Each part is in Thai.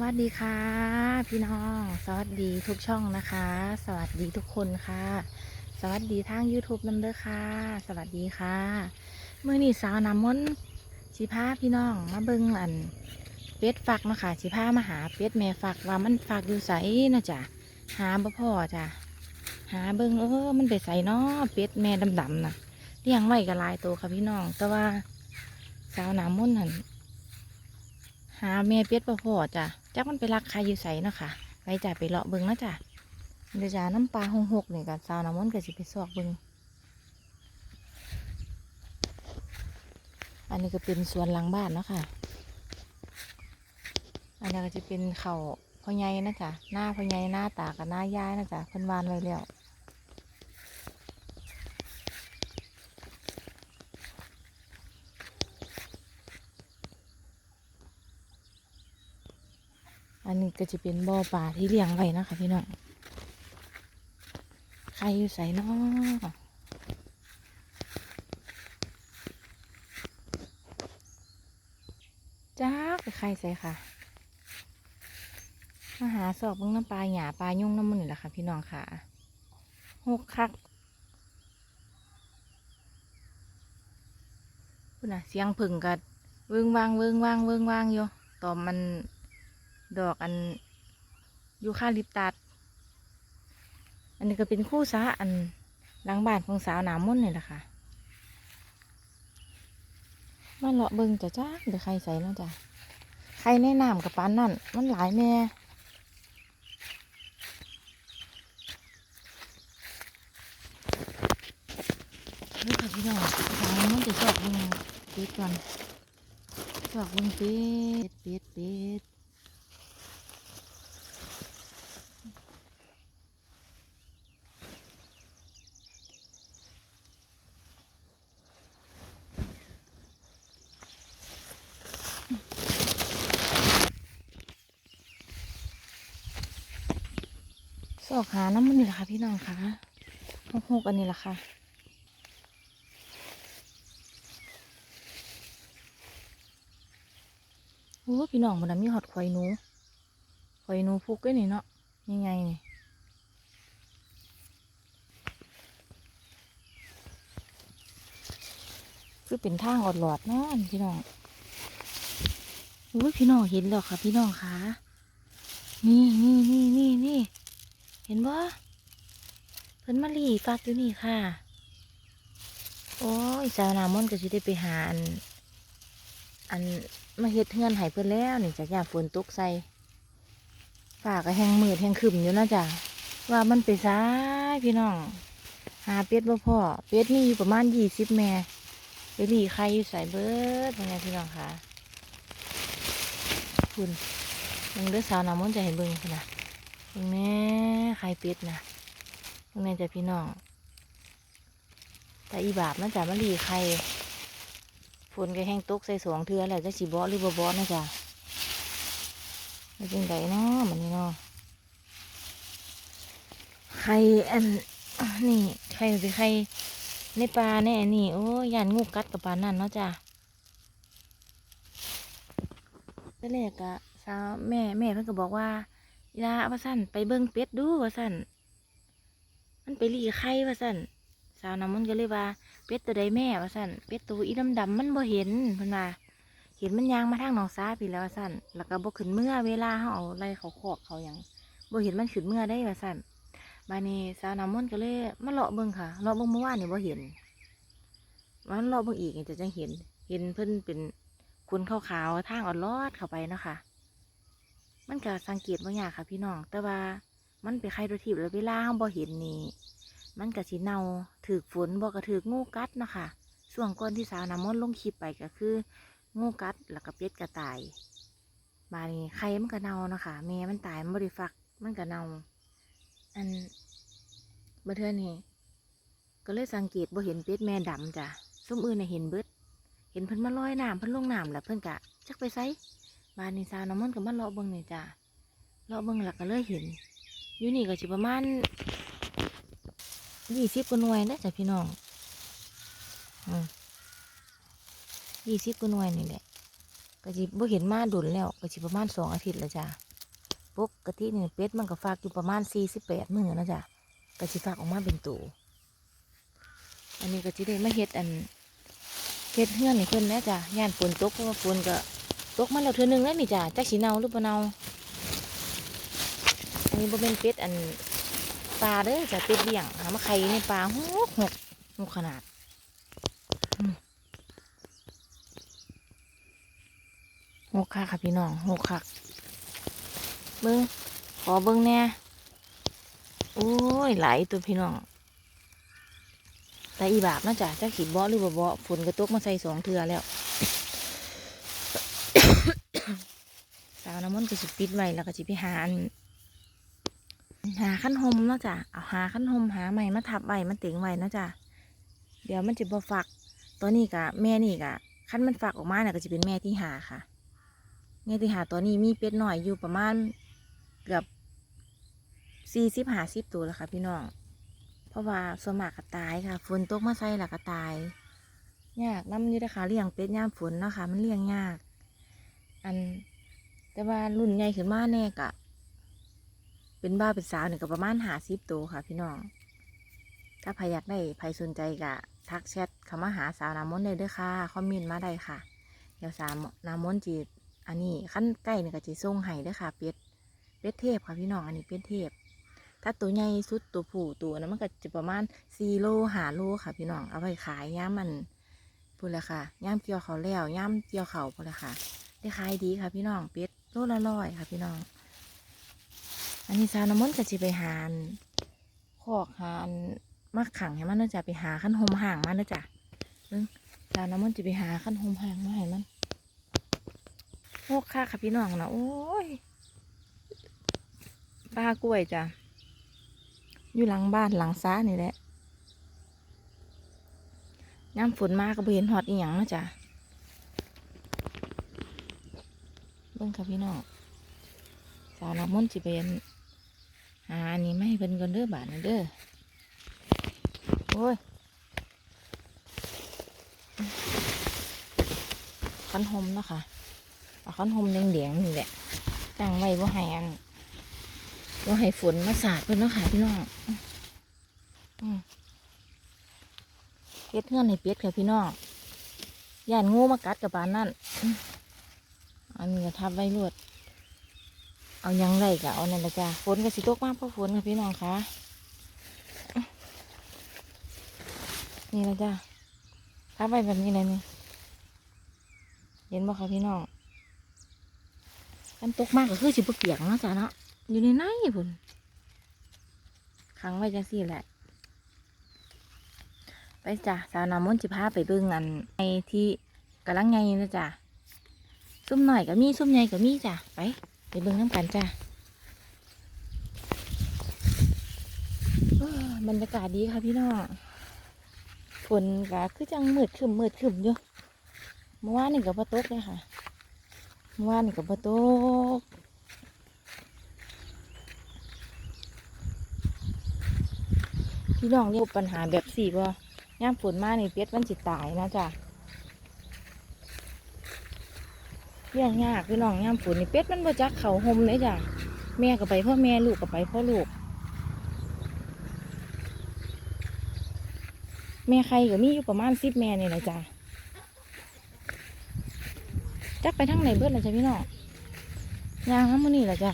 วัสดีค่ะ พี่น้อง สวัสดีทุกช่องนะคะ สวัสดีทุกคนค่ะ สวัสดีทาง YouTube น้ำเด้อค่ะ สวัสดีค่ะเมื่อนี้สาวน้ำมนต์สิพาพี่น้องมาเบิ่งอันเป็ดฝักเนาะค่ะสิพามาหาเป็ดแม่ฝักว่ามันฝักอยู่ใสเนาะจ้ะหาบ่พอจ้ะหาเบิ่งเออมันไปใส่เนาะเป็ดแม่ดำๆนะเลี้ยงไว้ก็หลายตัวค่ะพี่น้อง แต่ว่าสาวน้ำมนต์หันหาแม่เป็ดบ่พอจ้ะ จักมันไปรักใครอยู่ใสเนาะค่ะไปจ่าไปเลาะเบิ้งนะจ้ะเดี๋ยวจ้ะน้ำปลาหงหกนี่กับซาวน้ำมันก็สิไปซอกเบิ้งอันนี้ก็เป็นสวนหลังบ้านเนาะค่ะ อันนี้ก็จะเป็นเขาพ่อใหญ่นะจ๊ะหน้าพ่อใหญ่หน้าตากับหน้ายายนะจ๊ะเพิ่นวานไว้แล้ว อันนี้ก็จะเป็นบ่อปลาที่เลี้ยงไว้นะคะพี่น้อง ใครอยู่ใส่นาะจ้าไปใครใส่ค่ะ มาหาสอบเบิ่งน้ำปลาหยาปลายุ่งน้ำมันนี่แหละค่ะพี่น้องค่ะหกคักคุณน่ะเสียงผึ่งกัดเวิงวางเวิงวางเวิงวางอยู่ตอมมัน ดอกอันยูคาลิปตัสอันนี้ก็เป็นคู่สาอันหลังบ้านของสาวหนามมุ่นนี่แหละค่ะมาเลาะเบิงจ้ะจ้าเดี๋ยวใครใส่เนาะจ้ะใครแนะนำกับปานนั่น มันหลายแม่นี่ค่ะพี่น้องสาวมันจะชอบเบิงเป็ดก่อนชอบเบิงเป็ดเป็ดเป็ด สอกหาน้ำมันนี่แหละค่ะพี่น้องค่ะหกหกอันนี้แหละค่ะโอ้พี่น้องมันมีหอดควายนูควายนูพุกด้วยนี่เนาะยังไงนี่คือเป็นทางอดหลอดเนาะพี่น้องโอ้ยพี่น้องเห็นแล้วค่ะ พี่น้องค่ะนี่นี่นี่นี่นี่ ห็นบ่เพิ่นมาหลีฟักอยู่นี่ค่ะ โอ้ยสาวนามอนก็สิได้ไปหาอัน อันมาเฮ็ดเฮือนให้เพิ่นแล้วนี่จากยาฝนตกใส่ฝาก็แห้งมืดแห้งครึมอยู่นะจ๊ะว่ามันไปซ้ายพี่น้อง หาเป็ดบ่พ่อเป็ดมีอยู่ประมาณยี่สิบแม่ไปหลีใครอยู่ใส่เบิดเป็นไงพี่น้องคะคุณมึงเด้อสาวนามอนจะเห็นเบิ่งพุ่นนะ แม่ไข่เป็ดนะแม่จะพี่น้อง แต่อีบาบมันจะมาหลีไข่ฝนก็แห้งตกใส่สองเทือแล้วจะสีบอหรือบ่บอนะจ๊ะแล้วจังไดเนาะมันนี่เนาะไข่อันนี่ไข่สิไข่ในปลาในอันนี้โอ้ยานงูกัดกับปลานั่นเนาะจ้ะตอนแรกอะสาวแม่แม่เพิ่นก็บอกว่า ยาว่าสั่นไปเบิ่งเป็ดดูว่าสั่นมันไปหลีไข่ว่าสั่นสาวน้ำมันต์ก็เลยว่า เป็ดตัวใดแม่ว่าสั่นเป็ดตัวอีดำดำมันบ่เห็นเพิ่นว่าเห็นมันยางมาทางหนองซาพี่แล้วว่าสั่นแล้วก็บ่ขึ้นเมื่อเวลาเฮาเอาไล่เขาคอกเขาหยังบ่เห็นมันขึ้นเมื่อได้ว่าสั่นบานี้สาวน้ำมันต์ก็เลยมาเลาะเบิ่งค่ะเลาะเบิ่งเมื่อวานนี่บ่เห็นวันเลาะเบิ่งอีกจะจังเห็น เห็นเพิ่นเป็นคุณขาวๆทางอ่อดลอดเข้าไปเนาะค่ะ มันก็สังเกตบางอย่างค่ะพี่น้อง แต่ว่ามันไปนไข่ตัวทิพแล้วเวลาเราบ่เห็นนี่มันก็สิเน่าถือฝนบ่ก็ถืองูกัดเนาะคะส่วนก่อนที่สาวน้ำมนต์ลงคลิปไปก็คือ งูกัดแล้วก็เป็ดกระต่ายบานี้ไข่มันก็เน่าเนาะคะแม่มันตายมันบริฟักมันก็เน่าอันบัเทือนี่ก็เลยสังเกตบ่เห็นเป็ดแม่ดำจ้ะส้มอื่นน่ะเห็นเบิด เห็นเพิ่นมาลอยน้ำเพิ่นลงน้ำแล้วเพิ่นกะจักไปไส บ้านนี้สาวน้ำมันต์ก็มาเลาะเบิ่งนี่จ้ะเลาะเบิ่งแล้วก็เลยเห็นอยู่นี่ก็สิประมาณยี่สิบกว่าหน่วยนะจ้ะพี่น้องยี่สิบกว่าหน่วยนี่แหละก็สิบ่เห็นมาดุนแล้วก็สิประมาณสองอาทิตย์แล้วจ้ะปกตินี่เป็ดมันก็ฝากอยู่ประมาณสี่สิบแปดมื้อนะจ้ะก็สิฝากออกมาเป็นตัวอันนี้ก็สิได้มาเฮ็ดอันเฮ็ดเฮือนให้เพิ่นน่จ้ะย่านฝนตกเพราะว่าฝนก็ ตกมาแล้วเทื่อนึงแล้วนี่จ้ะจักสิเนาหรือบ่เนาอันนี้บ่เป็นเป็ดอันปลาเด้อจ้ะเป็ดเลี้ยงหามาไข่ในปลาหกหกหกขนาดหกคักค่ะพี่น้องหกคักเบิ้งขอเบิ้งแน่โอ้ยไหลตัวพี่น้องแต่อีบาบน่าจะจะขีดเบาะหรือบ่เบาะฝนกระตกมาใส่สองเทือแล้ว มันก็สิปิดไว้แล้วก็สิไปหาอันหาขั้นหมเนาะจ้ะเอาหาขั้นหมหาใหม่มาทับไว้มาเต็งไว้เนาะจ้ะเดี๋ยวมันจะบ่ฝักตัวนี้กะแม่นี่กะขั้นมันฝักออกมาเนี่ยก็จะเป็นแม่ที่หาค่ะ แม่ที่หาตัวนี้มีเป็ดหน่อยอยู่ประมาณเกือบสี่สิบหาสิบตัวแล้วค่ะ พี่น้อง เพราะว่าสมากก็ตายค่ะฝนตกมาใส่และก็ตายยากน้ำอยู่นะคะเลี้ยงเป็ดย่ามฝนนะคะมันเลี้ยงยาก อัน แต่ว่ารุ่นใหญ่ขึ้นมาแน่กะ เป็นบ้าเป็นสาวเนี่ยก็ประมาณหาสิบตัวค่ะ พี่น้อง ถ้าใครอยากได้ใครสนใจกะ ทักแชทเข้ามาหาสาวนามน์ได้เด้วยค่ะ คอมเมนต์มาได้ค่ะ เดี๋ยวสาวนามน์จีอันนี้ขั้นใกล้เนี่ยก็จะส่งให้เด้วยค่ะ เป็ดเป็ดเทพค่ะพี่น้อง อันนี้เป็ดเทพ ถ้าตัวใหญ่สุดตัวผู้ตัวนั้นมันก็จะประมาณสี่โลหาโลค่ะ พี่น้อง เอาไปขายย่ามมันพูดเลยค่ะย่ามเกี่ยวเขาแล้วย่ามเกี่ยวเขาพูดเลยค่ะได้ขายดีค่ะพี่น้องเป็ด โลละร้อยค่ะพี่น้อง อันนี้สาวน้ำมนก็จะไปหานคอกหานมาขังให้มันเนื่อจะไปหาขั้นหมห่างมันเนื่อจ้ะเบิ่งสาวน้ำมนจะไปหาขั้นหมห่างมาให้มันโอ้ค่าค่ะพี่น้องนะโอ้ยปลากล้วยจ้ะอยู่หลังบ้านหลังซ้านี่แหละน้ำฝนมากก็เห็นหอดอีหยังเนะจ้ะเบิ่งค่ะพี่น้องสาวน้ำมนต์สิเป็นหาอันนี้ไม่เพิ่นก่อนเด้อบาทนี่เด้อโอ้ยคันหมนะคะเอาคันหมแดงๆนี่แหละจ้างไว้ว่าให้อันว่าให้ฝนมาสาดเพิ่นเนาะค่ะพี่น้องเป็ดเงื่อนให้เป็ดค่ะพี่น้องย่านงูมากัดกับปานนั่น อันนี้ก็ทับไว้รวด เอายังไรกะเอานั่นละจ้ะฝนก็สิตกมากเพราะฝนค่ะพี่น้องคะนี่ละจ้ะทับไว้แบบนี้เลยนี่เห็นบ่คะพี่น้องมันตกมากก็คือสิบเปียกเนาะจ้ะเนาะอยู่ในไหนพุ่นขังไว้จังสี่แหละไปจ้ะสาวน้ำมนต์จิพาไปเบิ่งอันไอที่กำลังไงนะจ้ะ ซุ่มหน่อยก็มีซุ่มใหญ่ก็มีจ้ะไปไปเบิ่งน้ำกันจ้ะบรรยากาศดีค่ะพี่น้องฝนก็คือจังมืดขึ้นมืดขึ้นอยู่เมื่อวานนี่ก็บ่ตกเลยค่ะเมื่อวานนี่ก็บ่ตกพี่น้องเรียกปัญหาแบบสี่บ่ย่ามฝนมาในเป็ดมันจิตตายนะจ๊ะ เรื่องยากพี่น้องย่ามฝนนี่เป็ดมันบ่จักเขาหมเลยจ้ะแม่ก็ไปพ่อแม่ลูกก็ไปพ่อลูก แม่ใครก็มีอยู่ประมาณสิบแม่นี่แหละจ้ะจักไปทางไหนเบิดล่ะจ้ะพี่น้องยางน้ำมันนี่แหละจ้ะ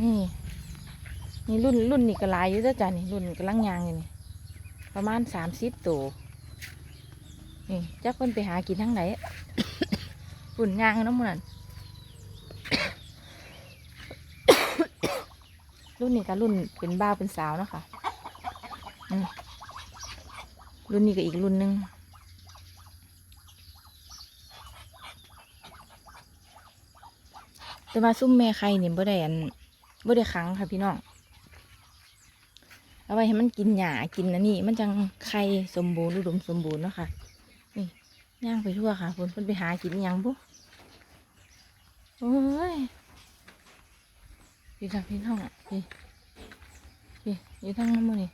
นี่นี่รุ่นรุ่นนี่ก็ลายอยู่เด้อจ้ะนี่รุ่นกำลังยางอยู่นี่ประมาณสามสิบตัวนี่จักคนไปหากินทั้งไหน รุ่นยางน้ำมันนั่นรุ่นนี้ก็รุ่นเป็นบ้าเป็นสาวเนาะค่ะรุ่นนี้ก็อีกรุ่นหนึงแต่ว่าซุ่มแม่ไข่เนี่ยบ่ได้อันบ่ได้ขังค่ะพี่น้อง เอาไว้ให้มันกินหญ้ากินอันนี้มันจังไข่สมบูรณ์อุดมสมบูรณ์เนาะค่ะ นี่ย่างไปทั่วค่ะเพิ่นเพิ่นไปหากินยังบุ โอ้ยพี่ค่ะพี่น้องอะพี่พี่อยู่ทางน้ำมือนี่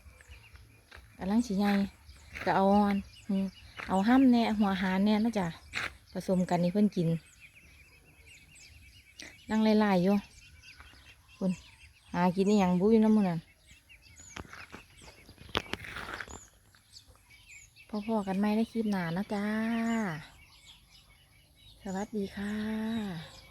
กำลังสีใหญ่ก็เอาอันอืมเอาห้ามแน่หัวหารแน่นะจ๊ะกสมกันนี่เพิ่อนกินนั่งไล่ๆอยู่คุณหากินนี่ยังบุ้ยน้ำมันนั่นพ่อๆกันไหมได้คลิปหนานาะจ้า สวัสดีค่ะ